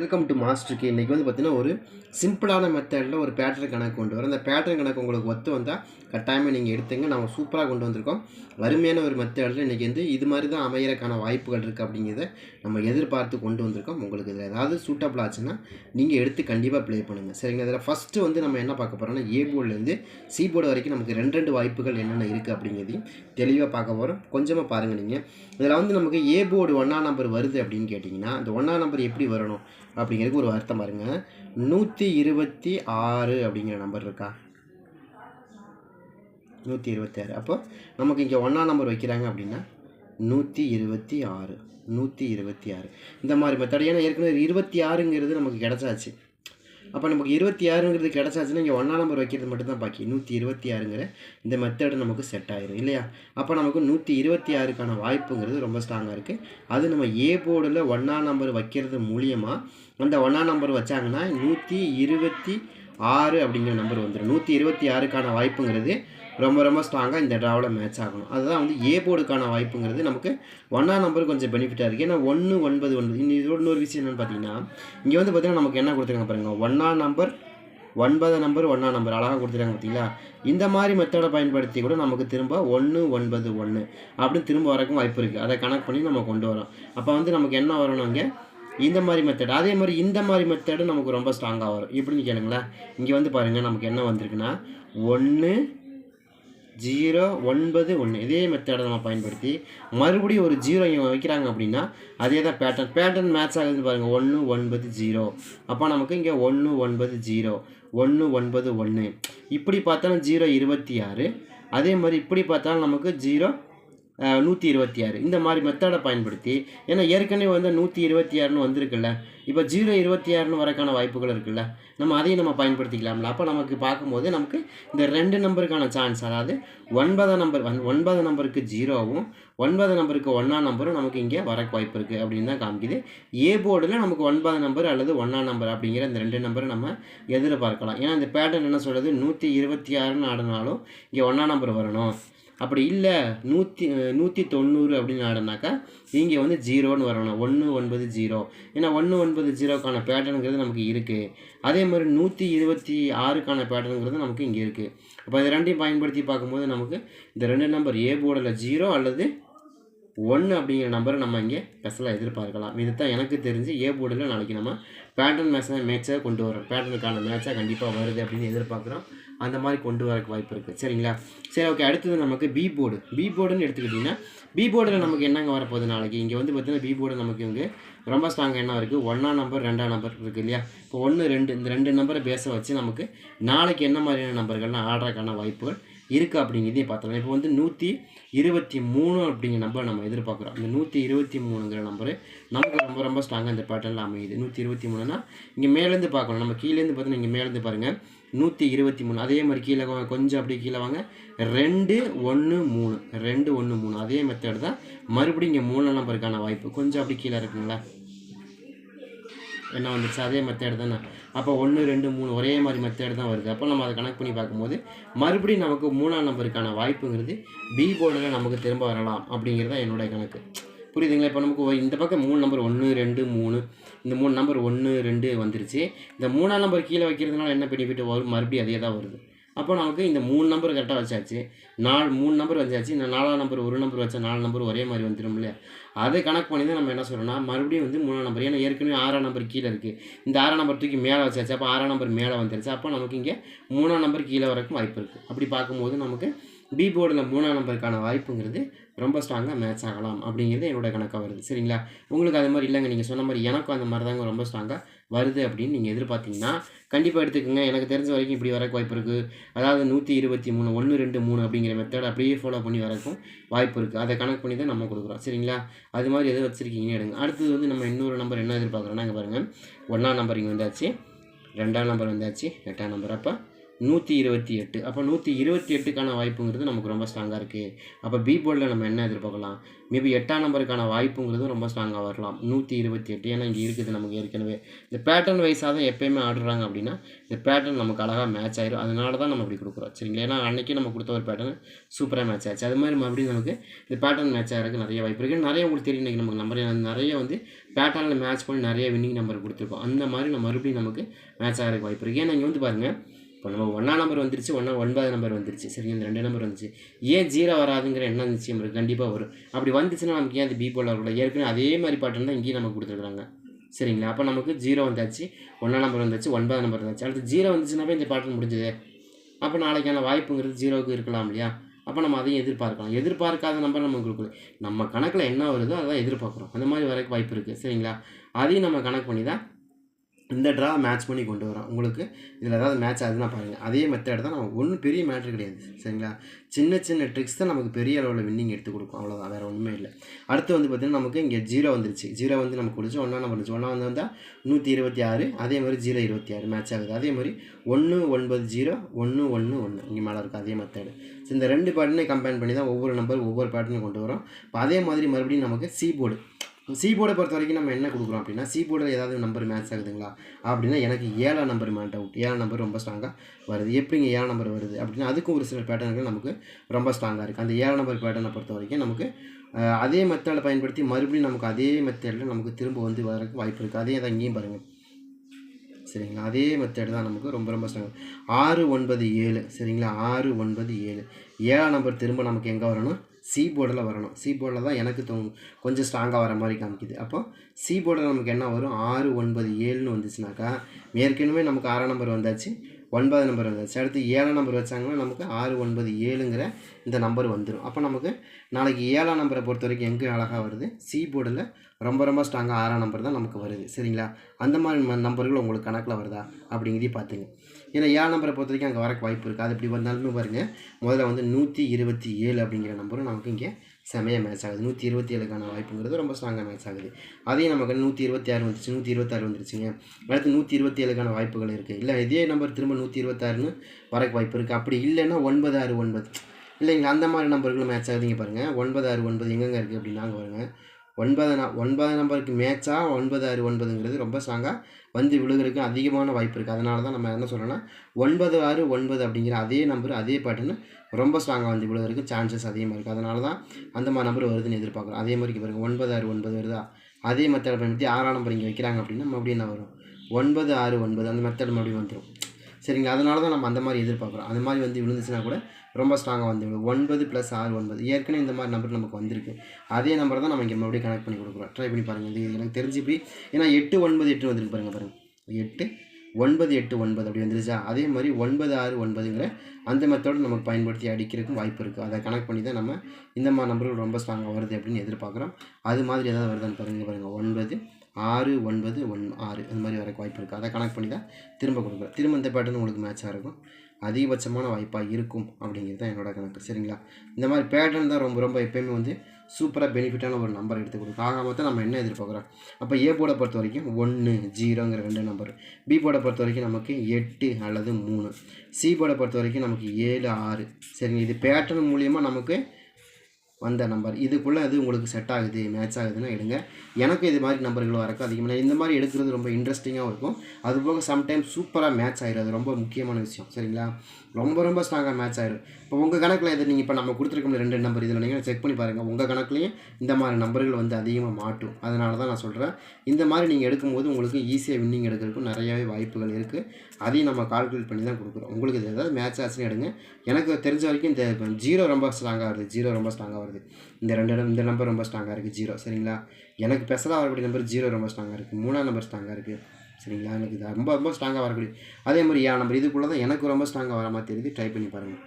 Welcome to மாஸ்டருக்கு இன்றைக்கி வந்து பார்த்தீங்கன்னா ஒரு சிம்பிளான மெத்தடில் ஒரு பேட்டர்ன் கணக்கு கொண்டு வரும். அந்த பேட்டர்ன் கணக்கு உங்களுக்கு ஒத்து வந்தால் கட்டாயமாக நீங்கள் எடுத்துங்க. நம்ம சூப்பராக கொண்டு வந்திருக்கோம். வறுமையான ஒரு மெத்தடில் இன்றைக்கி வந்து இது மாதிரி தான் அமையறக்கான வாய்ப்புகள் இருக்குது அப்படிங்கிறத நம்ம எதிர்பார்த்து கொண்டு வந்திருக்கோம். உங்களுக்கு இதில் ஏதாவது சூட்டபிள் ஆச்சுன்னா நீங்கள் எடுத்து கண்டிப்பாக ப்ளே பண்ணுங்கள் சரிங்க இதில் ஃபஸ்ட்டு வந்து நம்ம என்ன பார்க்க போகிறோம்னா ஏ போர்டுலேருந்து சி போர்டு வரைக்கும் நமக்கு ரெண்டு ரெண்டு வாய்ப்புகள் என்னென்ன இருக்குது அப்படிங்கிறதையும் தெளிவாக பார்க்க போகிறோம் கொஞ்சமாக பாருங்கள் நீங்கள் இதில் வந்து நமக்கு ஏ போர்டு ஒன்றா நம்பர் வருது அப்படின்னு கேட்டிங்கன்னா அந்த ஒன்றா நம்பர் எப்படி வரணும்? அப்படிங்கிறதுக்கு ஒரு அர்த்தம் பாருங்கள் நூற்றி இருபத்தி ஆறு அப்படிங்கிற நம்பர் இருக்கா? நூற்றி இருபத்தி ஆறு. அப்போ நமக்கு இங்கே ஒன்றா நம்பர் வைக்கிறாங்க அப்படின்னா நூற்றி இருபத்தி ஆறு. நூற்றி இருபத்தி ஆறு. இந்த மாதிரி மெத்தட் ஏன்னா ஏற்கனவே இருபத்தி ஆறுங்கிறது நமக்கு கிடச்சாச்சு. அப்போ நமக்கு இருபத்தி ஆறுங்கிறது கிடச்சாச்சுன்னா இங்கே ஒன்றா நம்பர் வைக்கிறது மட்டும்தான் பாக்கி. நூற்றி இருபத்தி ஆறுங்கிற இந்த மெத்தடு நமக்கு செட் ஆயிரும் இல்லையா? அப்போ நமக்கு நூற்றி இருபத்தி ஆறுக்கான வாய்ப்புங்கிறது ரொம்ப ஸ்ட்ராங்காக இருக்குது அது நம்ம ஏ போர்டில் ஒன்றா நம்பர் வைக்கிறது மூலியமாக அந்த ஒன்றா நம்பர் வச்சாங்கன்னா நூற்றி இருபத்தி ஆறு அப்படிங்கிற நம்பர் வந்துடும் நூற்றி இருபத்தி ஆறுக்கான வாய்ப்புங்கிறது ரொம்ப ரொம்ப ஸ்ட்ராங்காக இந்த ட்ராவில் மேட்ச் ஆகணும். அதுதான் வந்து ஏ போர்டுக்கான வாய்ப்புங்கிறது நமக்கு ஒன்றா நம்பர் கொஞ்சம் பெனிஃபிட்டாக இருக்குது ஏன்னா ஒன்று ஒன்பது ஒன்பது. இன்னும் இதோட இன்னொரு விஷயம் என்னென்னு பார்த்தீங்கன்னா இங்கே வந்து பார்த்தீங்கன்னா நமக்கு என்ன கொடுத்துருக்காங்க பாருங்கள் ஒன்றா நம்பர் ஒன்பது நம்பர் ஒன்றா நம்பர் அழகாக கொடுத்துருக்காங்க பார்த்தீங்களா இந்த மாதிரி மெத்தடை பயன்படுத்தி கூட நமக்கு திரும்ப ஒன்று ஒன்பது ஒன்று அப்படின்னு திரும்ப வரக்கும் வாய்ப்பு இருக்குது அதை கனெக்ட் பண்ணி நம்ம கொண்டு வரோம். அப்போ வந்து நமக்கு என்ன வரணும் இங்கே? இந்த மாதிரி மெத்தட் அதே மாதிரி இந்த மாதிரி மெத்தடு நமக்கு ரொம்ப ஸ்ட்ராங்காக வரும். இப்படின்னு கேளுங்களேன். இங்கே வந்து பாருங்கள் நமக்கு என்ன வந்திருக்குன்னா ஒன்று ஜீரோ ஒன்பது ஒன்று. இதே மெத்தடை நம்ம பயன்படுத்தி மறுபடியும் ஒரு ஜீரோ இங்கே வைக்கிறாங்க அப்படின்னா அதே தான் பேட்டர்ன் பேட்டர்ன் மேட்ச் ஆகுதுன்னு பாருங்கள் ஒன்று ஒன்பது ஜீரோ. அப்போ நமக்கு இங்கே ஒன்று ஒன்பது ஜீரோ. ஒன்று ஒன்பது ஒன்று இப்படி பார்த்தாலும் ஜீரோ இருபத்தி ஆறு. அதே மாதிரி இப்படி பார்த்தாலும் நமக்கு ஜீரோ நூற்றி இருபத்தி ஆறு. இந்த மாதிரி மெத்தடை பயன்படுத்தி ஏன்னா ஏற்கனவே வந்து நூற்றி இருபத்தி ஆறுன்னு வந்திருக்குல்ல. இப்போ ஜீரோ இருபத்தி ஆறுன்னு வரக்கான வாய்ப்புகள் இருக்குல்ல. நம்ம அதையும் நம்ம பயன்படுத்திக்கலாம்ல. அப்போ நமக்கு பார்க்கும்போது நமக்கு இந்த ரெண்டு நம்பருக்கான சான்ஸ் அதாவது ஒன்பதாம் நம்பர் ஒன்பது நம்பருக்கு ஜீரோவும் ஒன்பது நம்பருக்கு ஒன்றாம் நம்பரும் நமக்கு இங்கே வர வாய்ப்பு இருக்குது அப்படின்னு தான் காமிக்குது. ஏ போர்டில் நமக்கு ஒன்பது நம்பர் அல்லது ஒன்றாம் நம்பர் அப்படிங்கிற இந்த ரெண்டு நம்பரை நம்ம எதிர்பார்க்கலாம். ஏன்னா இந்த பேட்டர்ன் என்ன சொல்கிறது நூற்றி இருபத்தி ஆறுன்னு ஆடினாலும் இங்கே ஒன்றாம் நம்பர் வரணும். அப்படி இல்லை நூற்றி நூற்றி தொண்ணூறு அப்படின்னு ஆடினாக்கா இங்கே வந்து ஜீரோன்னு வரணும். ஒன்று ஒன்பது ஜீரோ. ஏன்னா ஒன்று ஒன்பது ஜீரோக்கான பேட்டர்னுங்கிறது நமக்கு இருக்குது அதே மாதிரி நூற்றி இருபத்தி ஆறுக்கான பேட்டர்னுங்கிறது நமக்கு இங்கே இருக்குது அப்போ இது ரெண்டையும் பயன்படுத்தி பார்க்கும்போது நமக்கு இந்த ரெண்டு நம்பர் ஏ போர்டில் ஜீரோ அல்லது ஒன்று அப்படிங்கிற நம்பரை நம்ம இங்கே ஸ்பெஷலாக எதிர்பார்க்கலாம். இது தான் எனக்கு தெரிஞ்சு ஏ போர்டில் நாளைக்கு நம்ம பேட்டர்ன் மேட்சை மேட்சாக கொண்டு வரோம் பேட்டர்னுக்கான மேட்சாக கண்டிப்பாக வருது அப்படின்னு எதிர்பார்க்குறோம். அந்த மாதிரி கொண்டு வரக்கு வாய்ப்பு இருக்குது சரிங்களா? சரி ஓகே அடுத்தது நமக்கு பி போர்டு பி போர்டுன்னு எடுத்துக்கிட்டிங்கன்னா பி போர்டில் நமக்கு என்னங்க வரப்போகுது நாளைக்கு? இங்கே வந்து பார்த்தீங்கன்னா பி போர்டு நமக்கு இங்கே ரொம்ப ஸ்ட்ராங்காக என்ன இருக்குது ஒன்றாம் நம்பர் ரெண்டாம் நம்பர் இருக்குது இல்லையா? இப்போ ஒன்று ரெண்டு இந்த ரெண்டு நம்பரை பேச வச்சு நமக்கு நாளைக்கு என்ன மாதிரியான நம்பர்கள்லாம் ஆடுறதுக்கான வாய்ப்புகள் இருக்குது அப்படிங்கிறதையும் பார்த்தலாம் இப்போ வந்து நூற்றி இருபத்தி மூணு அப்படிங்கிற நம்பர் நம்ம எதிர்பார்க்குறோம். இந்த நூற்றி இருபத்தி மூணுங்கிற நம்பரு நமக்கு ரொம்ப ரொம்ப ஸ்ட்ராங்காக இந்த பேட்டர்னில் அமையுது. நூற்றி இருபத்தி மூணுனா இங்கே மேலேருந்து பார்க்கணும். நம்ம கீழேருந்து பார்த்தோன்னா இங்கே மேலேருந்து பாருங்கள் நூற்றி இருபத்தி மூணு. அதே மாதிரி கீழே வாங்க கொஞ்சம் அப்படியே கீழே வாங்க. ரெண்டு ஒன்று மூணு. ரெண்டு ஒன்று மூணு. அதே மெத்தட் தான் மறுபடியும் இங்கே மூணு நம்பருக்கான வாய்ப்பு. கொஞ்சம் அப்படி கீழே இருக்குங்களா என்ன வந்துச்சு அதே மெத்தேடு தானே. அப்போ ஒன்று ரெண்டு மூணு ஒரே மாதிரி மெத்தேடு தான் வருது. அப்போ நம்ம அதை கனெக்ட் பண்ணி பார்க்கும்போது மறுபடியும் நமக்கு மூணாம் நம்பருக்கான வாய்ப்புங்கிறது பி போர்டில் நமக்கு திரும்ப வரலாம் அப்படிங்கிறது தான் என்னுடைய கணக்கு. புரியுதுங்களா? இப்போ நமக்கு இந்த பக்கம் மூணு நம்பர் ஒன்று ரெண்டு மூணு இந்த மூணு நம்பர் ஒன்று ரெண்டு வந்துருச்சு. இந்த மூணாம் நம்பர் கீழே வைக்கிறதுனால என்ன பெனிஃபிட் வரும்? மறுபடியும் அதே தான் வருது. அப்போ நமக்கு இந்த மூணு நம்பர் கரெக்டாக வச்சாச்சு. நாலு மூணு நம்பர் வச்சாச்சு. இந்த நாலாம் நம்பர் ஒரு நம்பர் வச்சா நாலு நம்பர் ஒரே மாதிரி வந்துடும் இல்லையா? அதை கணக்கு பண்ணி தான் நம்ம என்ன சொல்கிறோம்னா மறுபடியும் வந்து மூணாம் நம்பர் ஏன்னா ஏற்கனவே ஆறாம் நம்பர் கீழே இருக்குது இந்த ஆறாம் நம்பர் தூக்கி மேலே வச்சாச்சு. அப்போ ஆறாம் நம்பர் மேலே வந்துருச்சு. அப்போ நமக்கு இங்கே மூணாம் நம்பர் கீழே வரக்கும் வாய்ப்பு இருக்குது அப்படி பார்க்கும்போது நமக்கு பி போர்டில் மூணாம் நம்பருக்கான வாய்ப்புங்கிறது ரொம்ப ஸ்ட்ராங்காக மேட்ச் ஆகலாம் அப்படிங்கிறது என்னோட கணக்காக வருது. சரிங்களா? உங்களுக்கு அது மாதிரி இல்லைங்க. நீங்கள் சொன்ன மாதிரி எனக்கும் அந்த மாதிரி தாங்க ரொம்ப ஸ்ட்ராங்காக வருது அப்படின்னு நீங்கள் எதிர்பார்த்தீங்கன்னா கண்டிப்பாக எடுத்துக்கோங்க. எனக்கு தெரிஞ்ச வரைக்கும் இப்படி வரக்கு வாய்ப்பு இருக்குது அதாவது நூற்றி இருபத்தி மூணு ஒன்று ரெண்டு மூணு அப்படிங்கிற மெத்தட் அப்படியே ஃபாலோ பண்ணி வரக்கும் வாய்ப்பு இருக்குது அதை கணக்கு பண்ணி தான் நம்ம கொடுக்குறோம். சரிங்களா? அது மாதிரி எது வச்சுருக்கீங்கன்னு எடுங்க. அடுத்தது வந்து நம்ம இன்னொரு நம்பர் என்ன எதிர்பார்க்குறோன்னா இங்கே பாருங்கள் ஒன்றாம் நம்பர் இங்கே வந்தாச்சு. ரெண்டாம் நம்பர் வந்தாச்சு. எட்டாம் நம்பர் அப்போ நூற்றி இருபத்தி எட்டு. அப்போ நூற்றி இருபத்தி எட்டுக்கான வாய்ப்புங்கிறது நமக்கு ரொம்ப ஸ்ட்ராங்காக இருக்குது அப்போ பி போர்டில் நம்ம என்ன எதிர்பார்க்கலாம்? மேபி எட்டாம் நம்பருக்கான வாய்ப்புங்கிறது ரொம்ப ஸ்ட்ராங்காக வரலாம். நூற்றி இருபத்தி எட்டு. ஏன்னா இங்கே இருக்குது நமக்கு ஏற்கனவே. இந்த பேட்டர்ன் வைஸாக தான் எப்போயுமே ஆடுறாங்க அப்படின்னா இந்த பேட்டர்ன் நமக்கு அழகாக மேட்ச் ஆயிடும் அதனால தான் நம்ம இப்படி கொடுக்குறோம். சரிங்களா? ஏன்னா அன்றைக்கி நம்ம கொடுத்த ஒரு பேட்டர்ன் சூப்பராக மேட்ச் ஆச்சு. அது மாதிரி மறுபடியும் நமக்கு இந்த பேட்டர்ன் மேட்ச் ஆகிறதுக்கு நிறைய வாய்ப்பு இருக்குது நிறைய உங்களுக்கு தெரியும் இன்றைக்கி நமக்கு நம்பர் நிறைய வந்து பேட்டர்னில் மேட்ச் பண்ணி நிறைய வின்னிங் நம்பர் கொடுத்துருக்கோம் அந்த மாதிரி நம்ம மறுபடியும் நமக்கு மேட்ச் ஆகிறதுக்கு வாய்ப்பு இருக்குது ஏன்னா இங்கே வந்து பாருங்கள் இப்போ நம்ம ஒன்றா நம்பர் வந்துருச்சு ஒன்றா ஒன்பது நம்பர் வந்துருச்சு. சரிங்க இந்த ரெண்டு நம்பர் வந்துச்சு. ஏன் ஜீரோ வராதுங்கிற என்ன நிச்சயம் இருக்குது கண்டிப்பாக வரும். அப்படி வந்துச்சுன்னா நமக்கு ஏன் அது பி போல் வரக்கூடாது ஏற்கனவே அதே மாதிரி பாட்டன் தான் இங்கேயும் நமக்கு கொடுத்துருக்குறாங்க. சரிங்களா? அப்போ நமக்கு ஜீரோ வந்தாச்சு ஒன்றா நம்பர் வந்தாச்சு ஒன்பது நம்பர் வந்தாச்சு. அடுத்து ஜீரோ வந்துச்சுனாவே இந்த பாட்டன் முடிஞ்சது. அப்போ நாளைக்கான வாய்ப்புங்கிறது ஜீரோவுக்கு இருக்கலாம் இல்லையா? அப்போ நம்ம அதையும் எதிர்பார்க்கலாம். எதிர்பார்க்காத நம்பர் நமக்கு கொடுக்குது நம்ம கணக்கில் என்ன வருதோ அதான் எதிர்பார்க்குறோம். அந்த மாதிரி வரைக்கும் வாய்ப்பு இருக்குது சரிங்களா? அதையும் நம்ம கணக்கு பண்ணி தான் இந்த ட்ரா மேட்ச் பண்ணி கொண்டு வரோம் உங்களுக்கு இதில் ஏதாவது மேட்ச் ஆகுதுன்னா பாருங்கள் அதே மெத்தட் தான் நம்ம ஒன்றும் பெரிய மேட்ரு கிடையாது. சரிங்களா? சின்ன சின்ன ட்ரிக்ஸ் தான் நமக்கு பெரிய அளவில் வின்னிங் எடுத்து கொடுக்கும். அவ்வளோதான் வேறு ஒன்றுமே இல்லை. அடுத்து வந்து பார்த்திங்கன்னா நமக்கு இங்கே ஜீரோ வந்துருச்சு. ஜீரோ வந்து நமக்கு கொடுத்து ஒன்றா நம்ம இருந்துச்சு ஒன்றா வந்து வந்தால் நூற்றி இருபத்தி ஆறு அதே மாதிரி ஜீரோ இருபத்தி ஆறு மேட்ச் ஆகுது. அதே மாதிரி ஒன்று ஒன்பது ஜீரோ ஒன்று ஒன்று ஒன்று இங்கே மேலே இருக்குது அதே மெத்தடு ஸோ இந்த ரெண்டு பேட்டர்னே கம்பைன் பண்ணி தான் ஒவ்வொரு நம்பர் ஒவ்வொரு பேட்டர்னையும் கொண்டு வரோம் இப்போ அதே மாதிரி மறுபடியும் நமக்கு சி போர்டு சி போர்டை பொறுத்த வரைக்கும் நம்ம என்ன கொடுக்குறோம் அப்படின்னா சி போர்டில் ஏதாவது நம்பர் மேட்ச் ஆகுதுங்களா? அப்படின்னா எனக்கு ஏழாம் நம்பர் மேட் அவுட் ஏழாம் நம்பர் ரொம்ப ஸ்ட்ராங்காக வருது. எப்படிங்க ஏழாம் நம்பர் வருது? அப்படின்னா அதுக்கும் ஒரு சில பேட்டர்ன்கள் நமக்கு ரொம்ப ஸ்ட்ராங்காக இருக்குது அந்த ஏழாம் நம்பர் பேட்டர்னை பொறுத்த வரைக்கும் நமக்கு அதே மெத்தடை பயன்படுத்தி மறுபடியும் நமக்கு அதே மெத்தடில் நமக்கு திரும்ப வந்து வரக்கு வாய்ப்பு இருக்குது அதே தான் இங்கேயும் பாருங்கள் சரிங்களா? அதே மெத்தட் தான் நமக்கு ரொம்ப ரொம்ப ஸ்ட்ராங் ஆறு ஒன்பது ஏழு. சரிங்களா? ஆறு ஒன்பது ஏழு. ஏழாம் நம்பர் திரும்ப நமக்கு எங்கே வரணும்? சி போர்டில் வரணும். சி போர்டில் தான் எனக்கு தோ கொஞ்சம் ஸ்ட்ராங்காக வர மாதிரி காமிக்குது. அப்போ சி போர்டில் நமக்கு என்ன வரும்? ஆறு ஒன்பது ஏழுன்னு வந்துச்சுனாக்கா ஏற்கனவே நமக்கு ஆறாம் நம்பர் வந்தாச்சு ஒன்பது நம்பர் வந்தாச்சு. அடுத்து ஏழாம் நம்பர் வச்சாங்கன்னா நமக்கு ஆறு ஒன்பது ஏழுங்கிற இந்த நம்பர் வந்துடும் அப்போ நமக்கு நாளைக்கு ஏழாம் நம்பரை பொறுத்த வரைக்கும் எங்கே அழகாக வருது? சி போர்டில் ரொம்ப ரொம்ப ஸ்ட்ராங்காக ஆறாம் நம்பர் தான் நமக்கு வருது. சரிங்களா? அந்த மாதிரி நம்பர்கள் உங்களுக்கு கணக்கில் வருதா? அப்படிங்கிறதையும் பார்த்துங்க. ஏன்னா ஏழு நம்பரை பொறுத்த வரைக்கும் அங்கே வரக்கு வாய்ப்பு இருக்குது அது இப்படி வந்தாலுமே பாருங்கள் முதல்ல வந்து நூற்றி இருபத்தி ஏழு அப்படிங்கிற நம்பரும் நமக்கு இங்கே செமையாக மேட்ச் ஆகுது. நூற்றி இருபத்தி ஏழுக்கான வாய்ப்புங்கிறது ரொம்ப ஸ்ட்ராங்காக மேட்ச் ஆகுது. அதையும் நமக்கு நூற்றி இருபத்தி ஆறு வந்துச்சு நூற்றி இருபத்தாறு வந்துருச்சுங்க. அடுத்து நூற்றி இருபத்தி ஏழுக்கான வாய்ப்புகள் இருக்குது இல்லை இதே நம்பர் திரும்ப நூற்றி இருபத்தாறுன்னு வரக்கு வாய்ப்பு இருக்குது அப்படி இல்லைன்னா ஒன்பது ஆறு ஒன்பது. இல்லைங்களா அந்த மாதிரி நம்பர்களும் மேட்ச் ஆகுதுங்க பாருங்கள் ஒன்பது ஆறு ஒன்பது எங்கெங்கே இருக்குது அப்படின்னாங்க அங்கே ஒன்பது ந ஒன்பது நம்பருக்கு மேட்சாக ஒன்பது ஆறு ஒன்பதுங்கிறது ரொம்ப ஸ்ட்ராங்காக வந்து விழுகிறதுக்கு அதிகமான வாய்ப்பு இருக்குது அதனால தான் நம்ம என்ன சொல்கிறோன்னா ஒன்பது ஆறு ஒன்பது அப்படிங்கிற அதே நம்பர் அதே பேட்டர்னு ரொம்ப ஸ்ட்ராங்காக வந்து விழுகிறதுக்கு சான்சஸ் அதிகமாக இருக்குது அதனால தான் அந்த மாதிரி நம்பர் வருதுன்னு எதிர்பார்க்குறோம். அதே மாதிரி பாருங்கள் ஒன்பது ஆறு ஒன்பது வருதா? அதே மெத்தடை பயன்படுத்தி ஆறாம் நம்பர் இங்கே வைக்கிறாங்க அப்படின்னா மறுபடியும் என்ன வரும்? ஒன்பது ஆறு ஒன்பது அந்த மெத்தட் மறுபடியும் வந்துடும் சரிங்களா? அதனால தான் நம்ம அந்த மாதிரி எதிர்பார்க்குறோம். அந்த மாதிரி வந்து விழுந்துச்சுன்னா கூட ரொம்ப ஸ்ட்ராங்காக வந்து ஒன்பது ப்ளஸ் ஆறு ஒன்பது. ஏற்கனவே இந்த மாதிரி நம்பர் நமக்கு வந்திருக்கு. அதே நம்பர் தான் நம்ம இங்கே மறுபடியும் கனெக்ட் பண்ணி கொடுக்குறோம். ட்ரை பண்ணி பாருங்கள் இது எனக்கு தெரிஞ்சு இப்படி ஏன்னா எட்டு ஒன்பது எட்டு வந்துருக்கு பாருங்கள் பாருங்கள் எட்டு ஒன்பது எட்டு ஒன்பது அப்படி வந்துருச்சா? அதே மாதிரி ஒன்பது ஆறு ஒன்பதுங்கிற அந்த மெத்தோடு நமக்கு பயன்படுத்தி அடிக்கிறதுக்கும் வாய்ப்பு இருக்குது அதை கனெக்ட் பண்ணி தான் நம்ம இந்த மாதிரி நம்பர்கள் ரொம்ப ஸ்ட்ராங்காக வருது அப்படின்னு எதிர்பார்க்குறோம். அது மாதிரி ஏதாவது வருதுன்னு பாருங்கள் பாருங்கள் ஒன்பது ஆறு ஒன்பது ஒன் ஆறு. இந்த மாதிரி வரக்கு வாய்ப்பு இருக்குது அதை கனெக்ட் பண்ணி தான் திரும்ப கொடுக்குறோம். திரும்ப இந்த பேட்டர்ன் உங்களுக்கு மேட்சாக இருக்கும். அதிகபட்சமான வாய்ப்பாக இருக்கும் அப்படிங்கிறது தான் என்னோட கணக்கு. சரிங்களா? இந்த மாதிரி பேட்டர்ன் தான் ரொம்ப ரொம்ப எப்பயுமே வந்து சூப்பராக பெனிஃபிட்டான ஒரு நம்பர் எடுத்து கொடுக்கும். ஆக மொத்தம் நம்ம என்ன எதிர்பார்க்குறோம்? அப்போ ஏ போர்டை பொறுத்த வரைக்கும் ஒன்று ஜீரோங்கிற ரெண்டு நம்பர் பி போர்டை பொறுத்த வரைக்கும் நமக்கு எட்டு அல்லது மூணு. சி போர்டை பொறுத்த வரைக்கும் நமக்கு ஏழு ஆறு. சரிங்க? இது பேட்டர்ன் மூலியமாக நமக்கு வந்த நம்பர் இதுக்குள்ளே அது உங்களுக்கு செட் ஆகுது மேட்ச் ஆகுதுன்னா எடுங்க. எனக்கு இது மாதிரி நம்பர்கள் வரக்கு அதிகமாக இந்த மாதிரி எடுக்கிறது ரொம்ப இன்ட்ரெஸ்டிங்காகவும் இருக்கும். அதுபோக சம்டைம் சூப்பராக மேட்ச் ஆகிடும் அது ரொம்ப முக்கியமான விஷயம். சரிங்களா? ரொம்ப ரொம்ப ஸ்ட்ராங்காக மேட்ச் ஆயிடும் இப்போ உங்கள் கணக்கில் இது நீங்கள் இப்போ நம்ம கொடுத்துருக்கோம் ரெண்டு நம்பர் இதில் நீங்கள் செக் பண்ணி பாருங்கள் உங்கள் கணக்குலேயும் இந்த மாதிரி நம்பர்கள் வந்து அதிகமாக மாட்டும். அதனால தான் நான் சொல்கிறேன் இந்த மாதிரி நீங்கள் எடுக்கும்போது உங்களுக்கு ஈஸியாக வின்னிங் எடுக்கிறதுக்கும் நிறையவே வாய்ப்புகள் இருக்குது அதையும் நம்ம கால்குலேட் பண்ணி தான் கொடுக்குறோம். உங்களுக்கு இது ஏதாவது மேட்ச் ஆச்சுன்னு எடுங்க. எனக்கு தெரிஞ்ச வரைக்கும் இந்த ஜீரோ ரொம்ப ஸ்ட்ராங்காக வருது. ஜீரோ ரொம்ப ஸ்ட்ராங்காக வருது. இந்த ரெண்டு இடம் இந்த நம்பர் ரொம்ப ஸ்ட்ராங்காக இருக்குது ஜீரோ சரிங்களா? எனக்கு ஸ்பெஷலாக வரக்கூடிய நம்பர் ஜீரோ ரொம்ப ஸ்ட்ராங்காக இருக்குது மூணாம் நம்பர் ஸ்ட்ராங்காக இருக்குது சரிங்களா? எனக்கு இது ரொம்ப ரொம்ப ஸ்ட்ராங்காக வரக்கூடிய அதே மாதிரி ஏன் நம்பர் இதுக்குள்ளே தான் எனக்கு ரொம்ப ஸ்ட்ராங்காக வர மாதிரி தெரியுது. ட்ரை பண்ணி பாருங்கள்